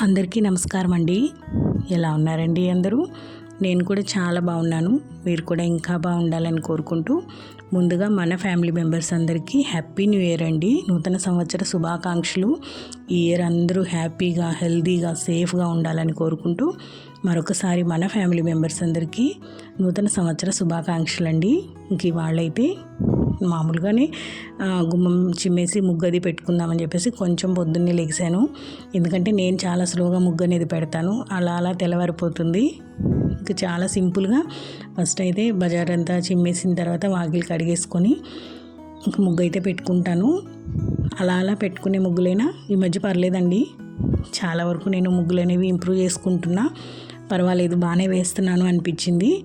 అందరికీ నమస్కారం అండి. ఎలా ఉన్నారండి అందరూ? నేను కూడా చాలా బాగున్నాను. మీరు కూడా ఇంకా బాగుండాలని కోరుకుంటూ ముందుగా మన ఫ్యామిలీ మెంబర్స్ అందరికీ హ్యాపీ న్యూ ఇయర్ అండి. నూతన సంవత్సర శుభాకాంక్షలు. ఈ ఇయర్ అందరూ హ్యాపీగా హెల్తీగా సేఫ్గా ఉండాలని కోరుకుంటూ మరొకసారి మన ఫ్యామిలీ మెంబర్స్ అందరికీ నూతన సంవత్సర శుభాకాంక్షలు అండి ఇంక ఇవాళైతే మామూలుగానే గుమ్మం చిమ్మేసి ముగ్గు అది పెట్టుకుందామని చెప్పేసి కొంచెం పొద్దున్నే లెగిసాను ఎందుకంటే నేను చాలా స్లోగా ముగ్గు అనేది పెడతాను. అలా అలా తెల్లవారిపోతుంది. ఇంకా చాలా సింపుల్గా ఫస్ట్ అయితే బజార్ అంతా చిమ్మేసిన తర్వాత వాకిలి కడిగేసుకొని ఇంక ముగ్గు అయితే పెట్టుకుంటాను. అలా అలా పెట్టుకునే ముగ్గులైనా ఈ మధ్య పర్లేదండి. చాలా వరకు నేను ముగ్గులు అనేవి ఇంప్రూవ్ చేసుకుంటున్నా. పర్వాలేదు బాగానే వేస్తున్నాను అనిపించింది.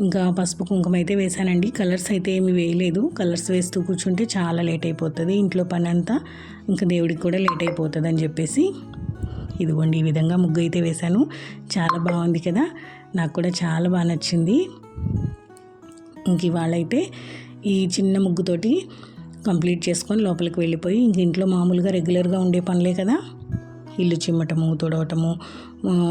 ఇంకా పసుపు కుంకుమ అయితే వేశానండి. కలర్స్ అయితే ఏమి వేయలేదు. కలర్స్ వేస్తూ కూర్చుంటే చాలా లేట్ అయిపోతుంది. ఇంట్లో పని అంతా ఇంకా దేవుడికి కూడా లేట్ అయిపోతుంది అని చెప్పేసి ఇదిగోండి ఈ విధంగా ముగ్గు అయితే వేశాను. చాలా బాగుంది కదా? నాకు కూడా చాలా బాగా నచ్చింది. ఇంక ఇవాళ అయితే ఈ చిన్న ముగ్గుతోటి కంప్లీట్ చేసుకొని లోపలికి వెళ్ళిపోయి ఇంక ఇంట్లో మామూలుగా రెగ్యులర్గా ఉండే పనులే కదా? ఇల్లు చిమ్మటము తుడవటము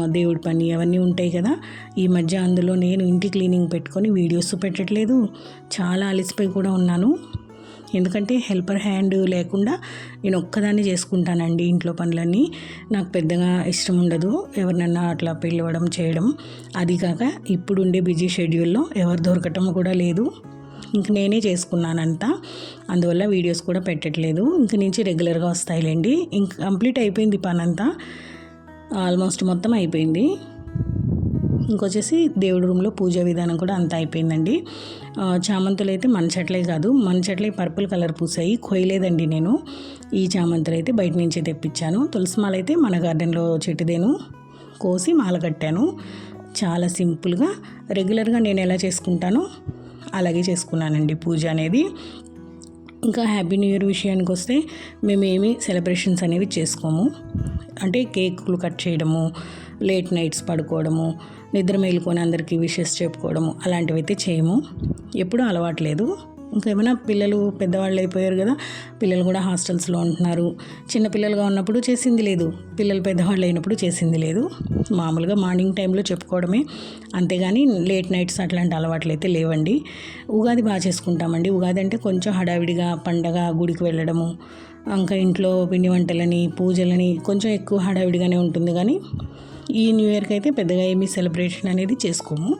దేవుడి పని అవన్నీ ఉంటాయి కదా. ఈ మధ్య అందులో నేను ఇంటి క్లీనింగ్ పెట్టుకొని వీడియోస్ పెట్టట్లేదు. చాలా అలసిపోయి కూడా ఉన్నాను. ఎందుకంటే హెల్పర్ హ్యాండ్ లేకుండా నేను ఒక్కదాన్ని చేసుకుంటానండి ఇంట్లో పనులన్నీ. నాకు పెద్దగా ఇష్టం ఉండదు ఎవరినన్నా అట్లా పిలవడం చేయడం. అది కాక ఇప్పుడు ఉండే బిజీ షెడ్యూల్లో ఎవరు దొరకటం కూడా లేదు. ఇంక నేనే చేసుకున్నానంతా అందువల్ల వీడియోస్ కూడా పెట్టట్లేదు. ఇంక నుంచి రెగ్యులర్గా వస్తాయిలేండి. ఇంక కంప్లీట్ అయిపోయింది పని అంతా ఆల్మోస్ట్ మొత్తం అయిపోయింది. ఇంకొచ్చేసి దేవుడి రూమ్లో పూజా విధానం కూడా అంతా అయిపోయిందండి. చామంతులు అయితే మన చెట్లే కాదు మన చెట్లే పర్పుల్ కలర్ పూసాయి. కొయ్యలేదండి నేను. ఈ చామంతులు అయితే బయట నుంచే తెప్పించాను. తులసి మాల అయితే మన గార్డెన్లో చెట్టుదేను. కోసి మాల కట్టాను. చాలా సింపుల్గా రెగ్యులర్గా నేను ఎలా చేసుకుంటానో అలాగే చేసుకున్నానండి. పూజ అనేది ఇంకా హ్యాపీ న్యూ ఇయర్ విషయానికి వస్తే మేమేమి సెలబ్రేషన్స్ అనేవి చేసుకోము. అంటే కేకులు కట్ చేయడము లేట్ నైట్స్ పడుకోవడము నిద్ర మేలుకొని అందరికీ విషెస్ చెప్పుకోవడము అలాంటివి అయితే చేయము. ఎప్పుడూ అలవాట్లేదు ఇంకేమైనా పిల్లలు పెద్దవాళ్ళు అయిపోయారు కదా పిల్లలు కూడా హాస్టల్స్లో ఉంటున్నారు. చిన్న పిల్లలుగా ఉన్నప్పుడు చేసింది లేదు. పిల్లలు పెద్దవాళ్ళు అయినప్పుడు చేసింది లేదు. మామూలుగా మార్నింగ్ టైంలో చెప్పుకోవడమే. అంతేగాని లేట్ నైట్స్ అట్లాంటి అలవాట్లు అయితే లేవండి. ఉగాది బాగా చేసుకుంటామండి. ఉగాది అంటే కొంచెం హడావిడిగా పండగ గుడికి వెళ్ళడము ఇంకా ఇంట్లో పిండి వంటలని పూజలని కొంచెం ఎక్కువ హడావిడిగానే ఉంటుంది. కానీ ఈ న్యూ ఇయర్కి అయితే పెద్దగా ఏమీ సెలబ్రేషన్ అనేది చేసుకోము.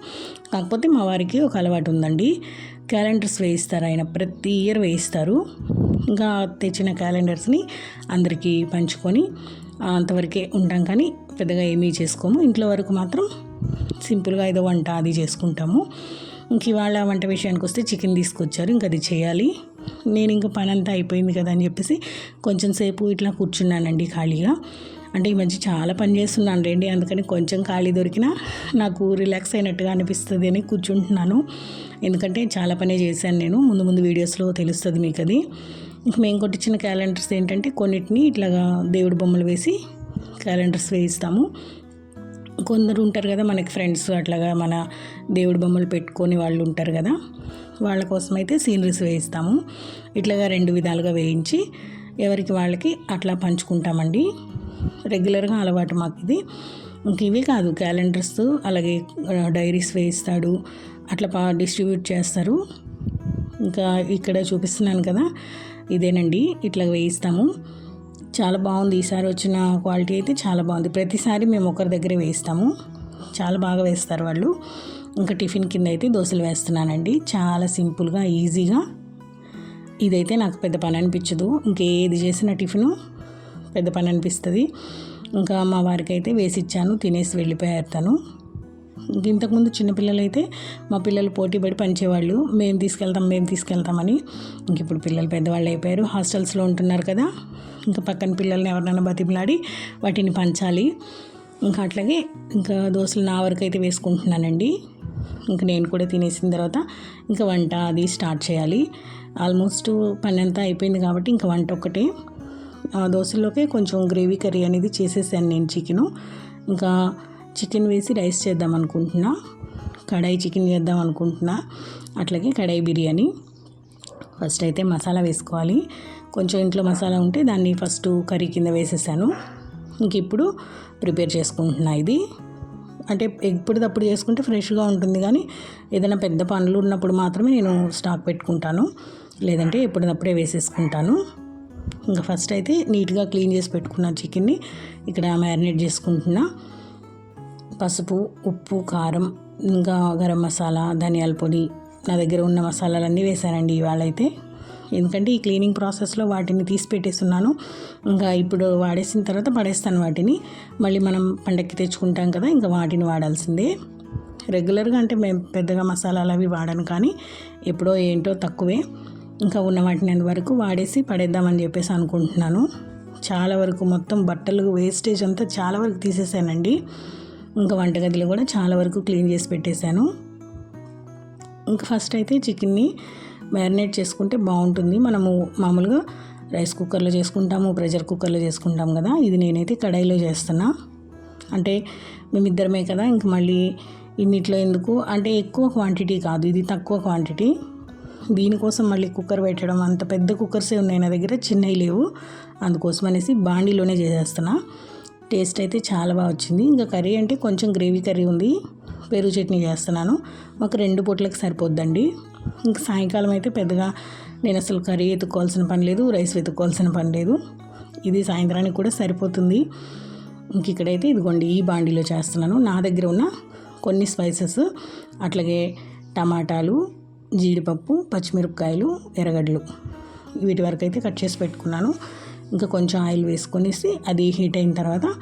కాకపోతే మా వారికి ఒక అలవాటు ఉందండి. క్యాలెండర్స్ వేయిస్తారు. ఆయన ప్రతి ఇయర్ వేయిస్తారు. ఇంకా తెచ్చిన క్యాలెండర్స్ని అందరికీ పంచుకొని అంతవరకే ఉంటాం. కానీ పెద్దగా ఏమీ చేసుకోము. ఇంట్లో వరకు మాత్రం సింపుల్గా ఏదో వంట అది చేసుకుంటాము. ఇంక ఇవాళ వంట విషయానికి వస్తే చికెన్ తీసుకొచ్చారు. ఇంక అది చేయాలి. నేను ఇంకా పని అంతా అయిపోయింది కదా అని చెప్పేసి కొంచెం సేపు ఇట్లా కూర్చున్నానండి ఖాళీగా. అంటే ఈ మధ్య చాలా పని చేస్తున్నాను రండి అందుకని కొంచెం ఖాళీ దొరికినా నాకు రిలాక్స్ అయినట్టుగా అనిపిస్తుంది అని కూర్చుంటున్నాను. ఎందుకంటే చాలా పని చేశాను నేను. ముందు ముందు వీడియోస్లో తెలుస్తుంది మీకు అది మేము కొట్టించిన క్యాలెండర్స్ ఏంటంటే కొన్నిటిని ఇట్లాగా దేవుడి బొమ్మలు వేసి క్యాలెండర్స్ వేయిస్తాము. కొందరు ఉంటారు కదా మనకి ఫ్రెండ్స్ అట్లాగా మన దేవుడి బొమ్మలు పెట్టుకొని వాళ్ళు ఉంటారు కదా. వాళ్ళ కోసం అయితే సీనరీస్ వేయిస్తాము. ఇట్లాగా రెండు విధాలుగా వేయించి ఎవరికి వాళ్ళకి అట్లా పంచుకుంటామండి. రెగ్యులర్గా అలవాటు మాకు ఇది ఇంక ఇవి కాదు క్యాలెండర్స్ అలాగే డైరీస్ వేయిస్తాడు అట్లా పా డిస్ట్రిబ్యూట్ చేస్తారు. ఇంకా ఇక్కడ చూపిస్తున్నాను కదా ఇదేనండి ఇట్లా వేయిస్తాము. చాలా బాగుంది ఈసారి వచ్చిన క్వాలిటీ అయితే చాలా బాగుంది. ప్రతిసారి మేము ఒకరి దగ్గరే వేస్తాము చాలా బాగా వేస్తారు వాళ్ళు. ఇంకా టిఫిన్ కింద అయితే దోశలు వేస్తున్నానండి. చాలా సింపుల్గా ఈజీగా. ఇదైతే నాకు పెద్ద పని అనిపించదు. ఇంకేది చేసిన టిఫిను పెద్ద పని అనిపిస్తుంది. ఇంకా మా వారికి అయితే వేసి ఇచ్చాను తినేసి వెళ్ళిపోయారు తను. ఇంతకుముందు చిన్నపిల్లలు అయితే మా పిల్లలు పోటీ పడి పనిచేవాళ్ళు. మేము తీసుకెళ్తాం మేము తీసుకెళ్తామని ఇంక ఇప్పుడు పిల్లలు పెద్దవాళ్ళు అయిపోయారు. హాస్టల్స్లో ఉంటున్నారు కదా. ఇంకా పక్కన పిల్లల్ని ఎవరినైనా బతిమలాడి వాటిని పంచాలి. ఇంకా అట్లాగే ఇంకా దోశలు నా వరకు అయితే వేసుకుంటున్నానండి. ఇంకా నేను కూడా తినేసిన తర్వాత ఇంకా వంట అది స్టార్ట్ చేయాలి. ఆల్మోస్ట్ పని అంతా అయిపోయింది కాబట్టి ఇంకా వంట ఒక్కటే. ఆ దోశలోకి కొంచెం గ్రేవీ కర్రీ అనేది చేసేసాను నేను చికెను. ఇంకా చికెన్ వేసి రైస్ చేద్దాం అనుకుంటున్నా. కడాయి చికెన్ చేద్దాం అనుకుంటున్నా. అట్లాగే కడాయి బిర్యానీ. ఫస్ట్ అయితే మసాలా వేసుకోవాలి. కొంచెం ఇంట్లో మసాలా ఉంటే దాన్ని ఫస్ట్ కర్రీ కింద వేసేసాను. ఇంక ఇప్పుడు ప్రిపేర్ చేసుకుంటున్నా ఇది. అంటే ఎప్పుడప్పుడు చేసుకుంటే ఫ్రెష్గా ఉంటుంది కానీ ఏదైనా పెద్ద పనులు ఉన్నప్పుడు మాత్రమే నేను స్టాక్ పెట్టుకుంటాను. లేదంటే ఎప్పుడప్పుడే వేసేసుకుంటాను. ఇంకా ఫస్ట్ అయితే నీట్గా క్లీన్ చేసి పెట్టుకున్న చికెన్ని ఇక్కడ మ్యారినేట్ చేసుకుంటున్నా. పసుపు ఉప్పు కారం ఇంకా గరం మసాలా ధనియాల పొడి నా దగ్గర ఉన్న మసాలాలన్నీ వేశానండి ఇవాళ అయితే. ఎందుకంటే ఈ క్లీనింగ్ ప్రాసెస్లో వాటిని తీసి పెట్టేస్తున్నాను. ఇంకా ఇప్పుడు వాడేసిన తర్వాత పడేస్తాను వాటిని. మళ్ళీ మనం పండక్కి తెచ్చుకుంటాం కదా ఇంకా వాటిని వాడాల్సిందే. రెగ్యులర్గా అంటే మేము పెద్దగా మసాలాలు అవి వాడను కానీ ఎప్పుడో ఏంటో తక్కువే. ఇంకా ఉన్న వాటిని వరకు వాడేసి పడేద్దామని చెప్పేసి అనుకుంటున్నాను. చాలా వరకు మొత్తం బట్టలు వేస్టేజ్ అంతా చాలా వరకు తీసేసానండి. ఇంకా వంటగదిలో కూడా చాలా వరకు క్లీన్ చేసి పెట్టేశాను. ఇంకా ఫస్ట్ అయితే చికెన్ని మ్యారినేట్ చేసుకుంటే బాగుంటుంది. మనము మామూలుగా రైస్ కుక్కర్లో చేసుకుంటాము ప్రెషర్ కుక్కర్లో చేసుకుంటాం కదా. ఇది నేనైతే కడాయిలో చేస్తున్నా. అంటే మేమిద్దరమే కదా ఇంక మళ్ళీ ఇన్నిట్లో ఎందుకు? అంటే ఎక్కువ క్వాంటిటీ కాదు ఇది తక్కువ క్వాంటిటీ దీనికోసం మళ్ళీ కుక్కర్ పెట్టడం అంత పెద్ద కుక్కర్సే ఉన్నాయి నా దగ్గర చిన్నవి లేవు. అందుకోసం అనేసి బాండీలోనే చేసేస్తున్నా. టేస్ట్ అయితే చాలా బాగా వచ్చింది. ఇంకా కర్రీ అంటే కొంచెం గ్రేవీ కర్రీ ఉంది. పెరుగు చట్నీ చేస్తున్నాను. మాకు రెండు పూట్లకు సరిపోద్దండి. ఇంక సాయంకాలం అయితే పెద్దగా నేను అసలు కర్రీ వెతుక్కోవాల్సిన పని లేదు రైస్ వెతుక్కోవాల్సిన పని లేదు. ఇది సాయంత్రానికి కూడా సరిపోతుంది. ఇంక ఇక్కడైతే ఇదిగోండి ఈ బాండీలో చేస్తున్నాను. నా దగ్గర ఉన్న కొన్ని స్పైసెస్ అట్లాగే టమాటాలు జీడిపప్పు పచ్చిమిరపకాయలు ఎర్రగడ్డలు. వీటి వరకు అయితే కట్ చేసి పెట్టుకున్నాను. ఇంకా కొంచెం ఆయిల్ వేసుకొనేసి అది హీట్ అయిన తర్వాత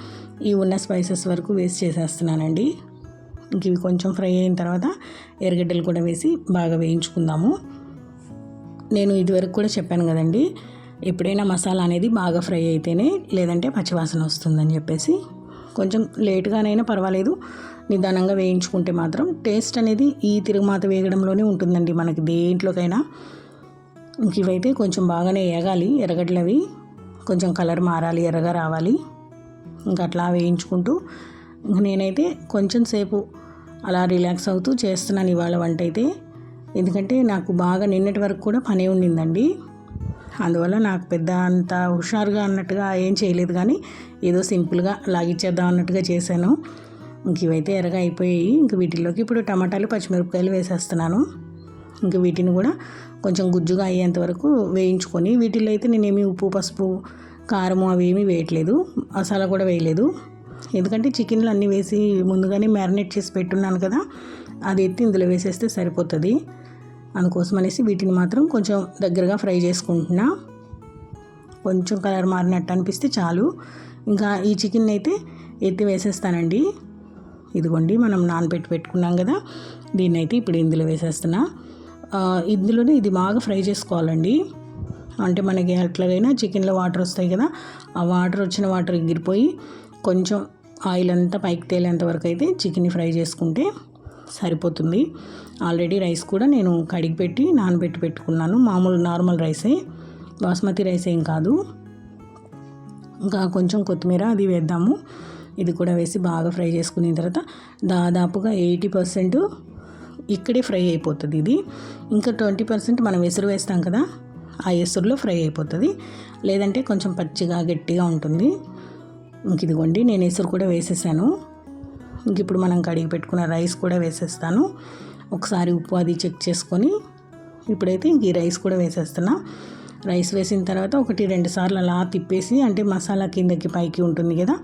ఈ ఉన్న స్పైసెస్ వరకు వేస్ట్ చేసేస్తున్నానండి. ఇంక ఇవి కొంచెం ఫ్రై అయిన తర్వాత ఎర్రగడ్డలు కూడా వేసి బాగా వేయించుకుందాము. నేను ఇదివరకు కూడా చెప్పాను కదండి ఎప్పుడైనా మసాలా అనేది బాగా ఫ్రై అయితేనే లేదంటే పచ్చివాసన వస్తుందని చెప్పేసి కొంచెం లేటుగానైనా పర్వాలేదు. నిదానంగా వేయించుకుంటే మాత్రం టేస్ట్ అనేది ఈ తిరుగుమాత వేయడంలోనే ఉంటుందండి మనకి దేంట్లోకైనా. ఇంక ఇవైతే కొంచెం బాగానే ఎగాలి ఎరగడ్లవి కొంచెం కలర్ మారాలి ఎర్రగా రావాలి. ఇంకా అట్లా వేయించుకుంటూ నేనైతే కొంచెం సేపు అలా రిలాక్స్ అవుతూ చేస్తున్నాను ఇవాళ వంట అయితే ఎందుకంటే నాకు బాగా నిన్నటి వరకు కూడా పనే ఉండిందండి. అందువల్ల నాకు పెద్ద అంత హుషారుగా అన్నట్టుగా ఏం చేయలేదు కానీ ఏదో సింపుల్గా లాగిచ్చేద్దాం అన్నట్టుగా చేశాను. ఇంక ఇవైతే ఎర్రగా అయిపోయాయి. ఇంక వీటిల్లోకి ఇప్పుడు టమాటాలు పచ్చిమిరపకాయలు వేసేస్తున్నాను. ఇంక వీటిని కూడా కొంచెం గుజ్జుగా అయ్యేంత వరకు వేయించుకొని వీటిల్లో అయితే నేనేమి ఉప్పు పసుపు కారము అవి ఏమీ వేయట్లేదు. మసాలా కూడా వేయలేదు. ఎందుకంటే చికెన్లు అన్నీ వేసి ముందుగానే మ్యారినేట్ చేసి పెట్టున్నాను కదా అది ఎత్తి ఇందులో వేసేస్తే సరిపోతుంది. అందుకోసం అనేసి వీటిని మాత్రం కొంచెం దగ్గరగా ఫ్రై చేసుకుంటున్నా. కొంచెం కలర్ మారినట్టు అనిపిస్తే చాలు. ఇంకా ఈ చికెన్ అయితే ఎత్తి వేసేస్తానండి. ఇదిగోండి మనం నానబెట్టి పెట్టుకున్నాం కదా దీన్ని అయితే ఇప్పుడు ఇందులో వేసేస్తున్నా. ఇందులోనే ఇది బాగా ఫ్రై చేసుకోవాలండి. అంటే మనకి ఎట్లాగైనా చికెన్లో వాటర్ వస్తాయి కదా ఆ వాటర్ వచ్చిన వాటర్ ఎగిరిపోయి కొంచెం ఆయిల్ అంతా పైకి తేలేంత వరకు అయితే చికెన్ని ఫ్రై చేసుకుంటే సరిపోతుంది. ఆల్రెడీ రైస్ కూడా నేను కడిగి పెట్టి నానబెట్టి పెట్టుకున్నాను. మామూలు నార్మల్ రైసే. బాస్మతి రైస్ ఏం కాదు. ఇంకా కొంచెం కొత్తిమీర అది వేద్దాము. ఇది కూడా వేసి బాగా ఫ్రై చేసుకున్న తర్వాత దాదాపుగా ఎయిటీ పర్సెంట్ ఇక్కడే ఫ్రై అయిపోతుంది ఇది. ఇంకా ట్వంటీ పర్సెంట్ మనం ఎసురు వేస్తాం కదా ఆ ఎసురులో ఫ్రై అయిపోతుంది. లేదంటే కొంచెం పచ్చిగా గట్టిగా ఉంటుంది. ఇంక ఇదిగోండి నేను ఎసురు కూడా వేసేసాను. ఇంక ఇప్పుడు మనం కడిగి పెట్టుకున్న రైస్ కూడా వేసేస్తాను. ఒకసారి ఉప్పు అది చెక్ చేసుకొని ఇప్పుడైతే ఇంక ఈ రైస్ కూడా వేసేస్తున్నా. రైస్ వేసిన తర్వాత ఒకటి రెండు సార్లు అలా తిప్పేసి అంటే మసాలా కిందకి పైకి ఉంటుంది కదా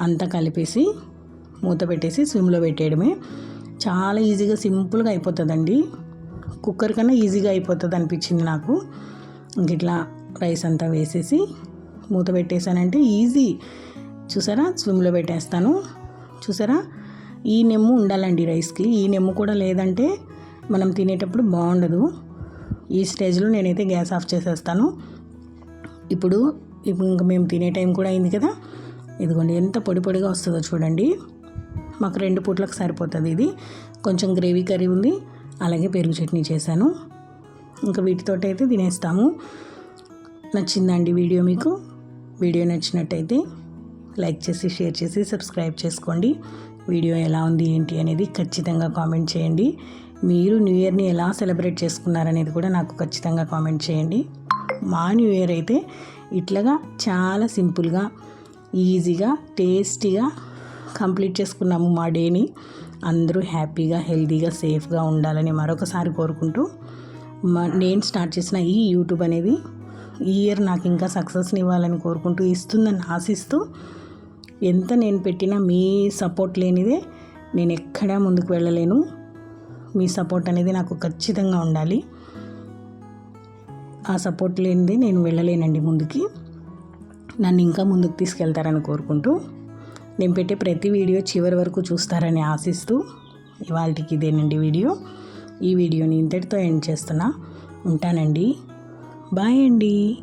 అంతా కలిపేసి మూత పెట్టేసి స్విమ్లో పెట్టేయడమే. చాలా ఈజీగా సింపుల్గా అయిపోతుందండి. కుక్కర్ కన్నా ఈజీగా అయిపోతుంది అనిపించింది నాకు. ఇంక ఇట్లా రైస్ అంతా వేసేసి మూత పెట్టేశానంటే ఈజీ. చూసారా? స్విమ్లో పెట్టేస్తాను. చూసారా? ఈ నెమ్ము ఉండాలండి రైస్కి. ఈ నెమ్ము కూడా లేదంటే మనం తినేటప్పుడు బాగుండదు. ఈ స్టేజ్లో నేనైతే గ్యాస్ ఆఫ్ చేసేస్తాను. ఇప్పుడు ఇప్పుడు ఇంకా మేము తినే టైం కూడా అయింది కదా. ఇదిగోండి ఎంత పొడి పొడిగా వస్తుందో చూడండి. మాకు రెండు పూట్లకు సరిపోతుంది ఇది. కొంచెం గ్రేవీ కర్రీ ఉంది. అలాగే పెరుగు చట్నీ చేశాను. ఇంకా వీటితోటి అయితే తినేస్తాము. నచ్చిందండి వీడియో మీకు. వీడియో నచ్చినట్టయితే లైక్ చేసి షేర్ చేసి సబ్స్క్రైబ్ చేసుకోండి. వీడియో ఎలా ఉంది ఏంటి అనేది ఖచ్చితంగా కామెంట్ చేయండి. మీరు న్యూ ఇయర్ని ఎలా సెలబ్రేట్ చేసుకున్నారనేది కూడా నాకు ఖచ్చితంగా కామెంట్ చేయండి. మా న్యూ ఇయర్ అయితే ఇట్లాగా చాలా సింపుల్గా ఈజీగా టేస్టీగా కంప్లీట్ చేసుకున్నాము మా డేని. అందరూ హ్యాపీగా హెల్తీగా సేఫ్గా ఉండాలని మరొకసారి కోరుకుంటూ మా నేను స్టార్ట్ చేసిన ఈ యూట్యూబ్ అనేది ఈ ఇయర్ నాకు ఇంకా సక్సెస్ని ఇవ్వాలని కోరుకుంటూ ఇస్తుందని ఆశిస్తూ ఎంత నేను పెట్టినా మీ సపోర్ట్ లేనిదే నేను ఎక్కడా ముందుకు వెళ్ళలేను. మీ సపోర్ట్ అనేది నాకు ఖచ్చితంగా ఉండాలి. ఆ సపోర్ట్ లేనిదే నేను వెళ్ళలేనండి ముందుకి. నన్ను ఇంకా ముందుకు తీసుకెళ్తారని కోరుకుంటూ నేను పెట్టే ప్రతి వీడియో చివరి వరకు చూస్తారని ఆశిస్తూ ఇవాళకి ఇదేనండి వీడియో. ఈ వీడియోని ఇంతటితో ఎండ్ చేస్తున్నా. ఉంటానండి. బాయ్ అండి.